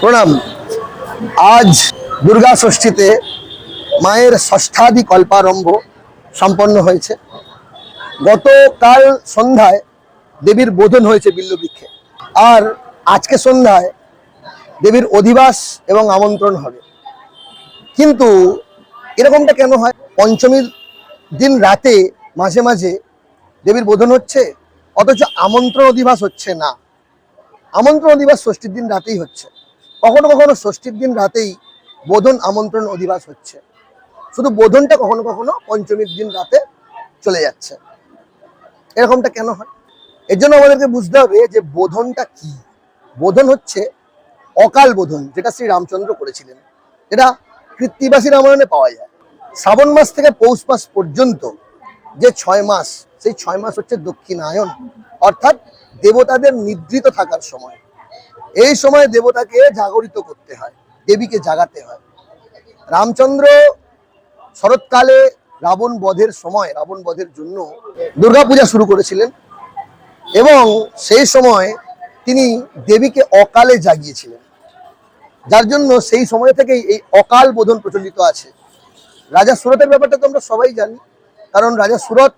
প্রণাম। আজ দুর্গা ষষ্ঠীতে মায়ের ষষ্ঠাদি কল্পারম্ভ সম্পন্ন হয়েছে। গতকাল সন্ধ্যায় দেবীর বোধন হয়েছে বিল্লবৃক্ষে। আর আজকে সন্ধ্যায় দেবীর অধিবাস এবং আমন্ত্রণ হবে। কিন্তু এরকমটা কেন হয়? পঞ্চমীর দিন রাতে মাঝে মাঝে দেবীর বোধন হচ্ছে, অথচ আমন্ত্রণ অধিবাস হচ্ছে না। আমন্ত্রণ অধিবাস ষষ্ঠীর দিন রাতেই হচ্ছে। কখনো কখনো ষষ্ঠীর দিন রাতেই বোধন আমন্ত্রণ অধিবাস হচ্ছে। শুধু বোধনটা কখনো কখনো পঞ্চমীর দিন রাতে চলে যাচ্ছে। এরকমটা কেন হয়? এর জন্য আমাদেরকে বুঝতে হবে যে বোধনটা কি? বোধন হচ্ছে অকাল বোধন, যেটা শ্রী রামচন্দ্র করেছিলেন। এটা কৃত্তিবাসী রামায়ণে পাওয়া যায়। শ্রাবণ মাস থেকে পৌষ মাস পর্যন্ত যে ছয় মাস, সেই ছয় মাস হচ্ছে দক্ষিণায়ন অর্থাৎ দেবতাদের নিদ্রিত থাকার সময়। এই সময় দেবতাকে জাগরিত করতে হয়, দেবীকে জাগাতে হয়। রামচন্দ্র শরৎকালে রাবণ বধের সময়, রাবণ বধের জন্য দুর্গাপূজা শুরু করেছিলেন এবং সেই সময় তিনি দেবীকে অকালে জাগিয়েছিলেন। যার জন্য সেই সময় থেকেই এই অকাল বোধন প্রচলিত আছে। রাজা সুরতের ব্যাপারটা তো আমরা সবাই জানি, কারণ রাজা সুরত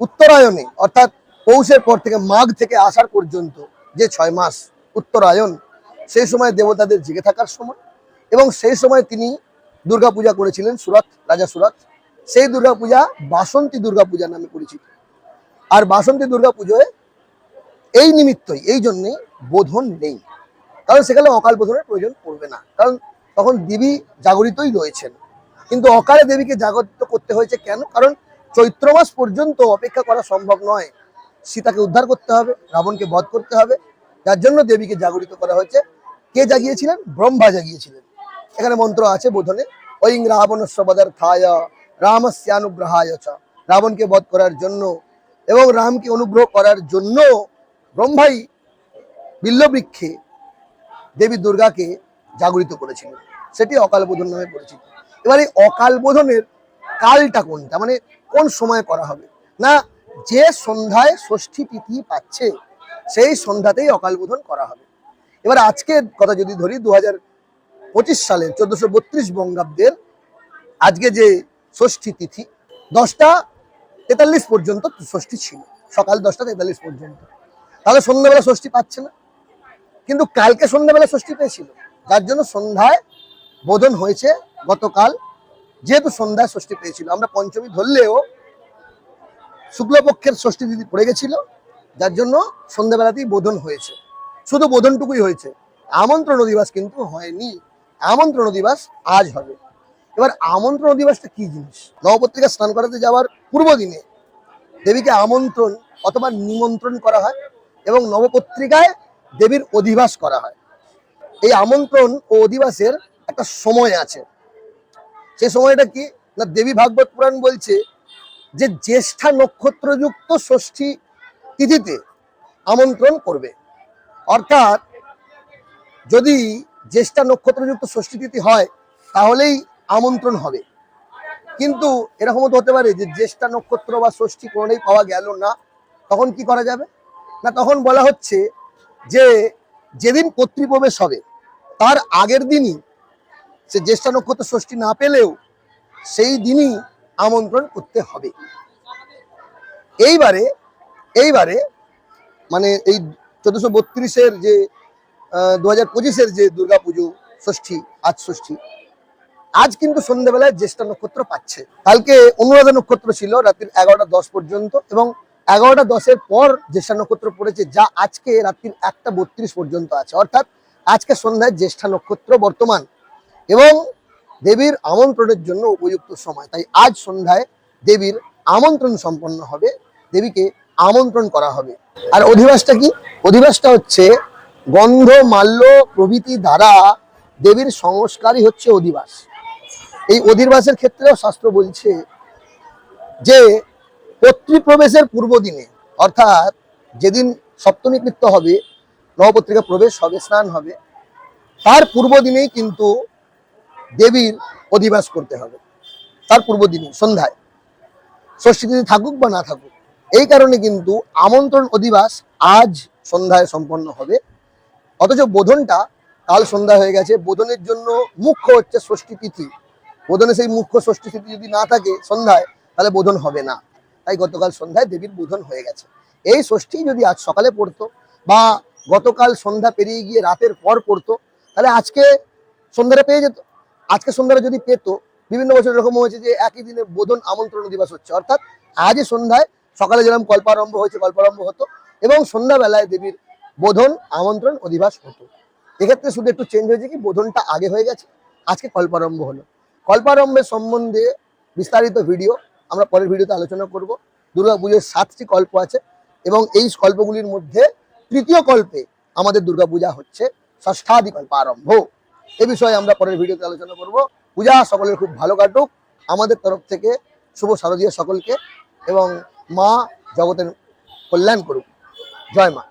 উত্তরায়ণে, অর্থাৎ পৌষের পর থেকে মাঘ থেকে আষাঢ় পর্যন্ত যে ছয় মাস উত্তরায়ণ, সেই সময় দেবতাদের জেগে থাকার সময় এবং সেই সময় তিনি দুর্গাপূজা করেছিলেন সুরত রাজা সুরত সেই দুর্গাপূজা বাসন্তী দুর্গাপূজা নামে পরিচিত। আর বাসন্তী দুর্গাপুজোয় এই নিমিত্তই, এই জন্যে বোধন নেই। কারণ সেখানে অকাল বোধনের প্রয়োজন পড়বে না। কারণ তখন দেবী জাগরিতই রয়েছেন। কিন্তু অকালে দেবীকে জাগরিত করতে হয়েছে কেন? কারণ চৈত্র মাস পর্যন্ত অপেক্ষা করা সম্ভব নয়। সীতাকে উদ্ধার করতে হবে, রাবণকে বধ করতে হবে যার জন্য দেবীকে জাগরিত করা হয়েছে। কে জাগিয়েছিলেন? ব্রহ্মা জাগিয়েছিলেন। এখানে মন্ত্র আছে বোধনে ঐং রাবণ থায় রামস্যানুগ্রহায় চ। রাবণকে বধ করার জন্য এবং রামকে অনুগ্রহ করার জন্য ব্রহ্মাই বিল্লবৃক্ষে দেবী দুর্গাকে জাগরিত করেছিলেন। সেটি অকাল বোধন নামে পরিচিত। এবার এই অকাল বোধনের কালটা কোনটা? মানে কোন সময় করা হবে? না, যে সন্ধ্যায় ষষ্ঠী তিথি পাচ্ছে সেই সন্ধ্যাতেই অকাল বোধন করা হবে। এবার আজকে কথা যদি ধরি দু হাজার পঁচিশ সালের চোদ্দশো বত্রিশ বঙ্গাব্দের আজকে যে ষষ্ঠী তিথি, দশটা তেতাল্লিশ পর্যন্ত ষষ্ঠী ছিল। সকাল দশটা তেতাল্লিশ পর্যন্ত। তাহলে সন্ধ্যাবেলা ষষ্ঠী পাচ্ছে না। কিন্তু কালকে সন্ধ্যাবেলা ষষ্ঠী পেয়েছিল। যার জন্য সন্ধ্যায় বোধন হয়েছে গতকাল, যেহেতু সন্ধ্যায় ষষ্ঠী পেয়েছিল। আমরা পঞ্চমী ধরলেও শুক্লপক্ষের ষষ্ঠী দিদি পড়ে গেছিল। যার জন্য সন্ধ্যাবেলাতেই বোধন হয়েছে। শুধু বোধনটুকুই হয়েছে। আমন্ত্রণ দিবস কিন্তু হয়নি। আমন্ত্রণ দিবস আজ হবে। এবার আমন্ত্রণ দিবসটা কি জিনিস? নবপত্রিকা স্নান করাতে যাওয়ার পূর্ব দিনে দেবীকে আমন্ত্রণ অথবা নিমন্ত্রণ করা হয় এবং নবপত্রিকায় দেবীর অধিবাস করা হয়। এই আমন্ত্রণ ও অধিবাসের একটা সময় আছে। সেই সময়টা কি? না দেবী ভাগবত পুরাণ বলছে যে, জ্যেষ্ঠা নক্ষত্রযুক্ত ষষ্ঠী তিথিতে আমন্ত্রণ করবে। অর্থাৎ যদি জ্যেষ্ঠা নক্ষত্রযুক্ত ষষ্ঠী তিথি হয়, তাহলেই আমন্ত্রণ হবে। কিন্তু এরকমও তো হতে পারে যে জ্যেষ্ঠা নক্ষত্র বা ষষ্ঠী কোনোটাই পাওয়া গেল না, তখন কি করা যাবে? না, তখন বলা হচ্ছে যে যেদিন কর্তৃপ্রবেশ হবে, তার আগের দিনই সে জ্যেষ্ঠা নক্ষত্র ষষ্ঠী না পেলেও সেই দিনই আমন্ত্রণ করতে হবে। এইবারে এইবারে মানে এই চোদ্দশো বত্রিশের যে দু হাজার পঁচিশের যে দুর্গাপুজো, ষষ্ঠী, আজ ষষ্ঠী, আজ কিন্তু সন্ধ্যেবেলায় জ্যেষ্ঠা নক্ষত্র পাচ্ছে। কালকে অনুরাধা নক্ষত্র ছিল রাত্রির এগারোটা দশ পর্যন্ত এবং এগারোটা দশের পর জ্যেষ্ঠা নক্ষত্র পড়েছে, যা আজকে রাত্রির একটা বত্রিশ পর্যন্ত আছে। অর্থাৎ আজকে সন্ধ্যায় জ্যেষ্ঠা নক্ষত্র বর্তমান এবং দেবীর আমন্ত্রণের জন্য উপযুক্ত সময়। তাই আজ সন্ধ্যায় দেবীর আমন্ত্রণ সম্পন্ন হবে, দেবীকে আমন্ত্রণ করা হবে। আর অধিবাসটা কি? অধিবাসটা হচ্ছে গন্ধ, মাল্য প্রভৃতি দ্বারা দেবীর সংস্কারই হচ্ছে অধিবাস। এই অধিবাসের ক্ষেত্রেও শাস্ত্র বলছে যে, কর্তৃপ্রবেশের পূর্ব দিনে, অর্থাৎ যেদিন সপ্তমী কৃত্য হবে, নবপত্রিকা প্রবেশ হবে, স্নান হবে, তার পূর্ব দিনেই কিন্তু দেবীর অধিবাস করতে হবে। তার পূর্ব দিনে, সন্ধ্যায়। ষষ্ঠী তিথি থাকুক বা না থাকুক এই কারণে কিন্তু আমন্ত্রণ অধিবাস আজ সন্ধ্যায় সম্পন্ন হবে। অথচ বোধনটা কাল সন্ধ্যা হয়ে গেছে। বোধনের জন্য মুখ্য হচ্ছে ষষ্ঠী তিথি। বোধনে সেই মুখ্য ষষ্ঠী তিথি যদি না থাকে সন্ধ্যায়, তাহলে বোধন হবে না। তাই গতকাল সন্ধ্যায় দেবীর বোধন হয়ে গেছে। এই ষষ্ঠী যদি আজ সকালে পড়তো বা গতকাল সন্ধ্যা পেরিয়ে গিয়ে রাতের পর পড়তো, তাহলে আজকে সন্ধ্যাটা পেয়ে যেত। আজকে সন্ধ্যাটা যদি পেত, বিভিন্ন বছর এরকম হয়েছে যে একই দিনে বোধন আমন্ত্রণ দিবস হচ্ছে। অর্থাৎ আজই সন্ধ্যায় সকালে যেরকম কল্পারম্ভ হয়েছে কল্পারম্ভ হতো এবং সন্ধ্যাবেলায় দেবীর বোধন, আমন্ত্রণ, অধিবাস হতো। এক্ষেত্রে শুধু একটু চেঞ্জ হয়েছে কি, বোধনটা আগে হয়ে গেছে, আজকে কল্পারম্ভ হলো। কল্পারম্ভের সম্বন্ধে বিস্তারিত ভিডিও আমরা পরের ভিডিওতে আলোচনা করব। দুর্গা পুজোর সাতটি কল্প আছে এবং এই কল্পগুলির মধ্যে তৃতীয় কল্পে আমাদের দুর্গাপূজা হচ্ছে, ষষ্ঠাদি কল্প আরম্ভ। এ বিষয়ে আমরা পরের ভিডিওতে আলোচনা করব। পূজা সকলের খুব ভালো কাটুক। আমাদের তরফ থেকে শুভ শারদীয় সকলকে এবং মা জগতের কল্যাণ করুক। জয় মা।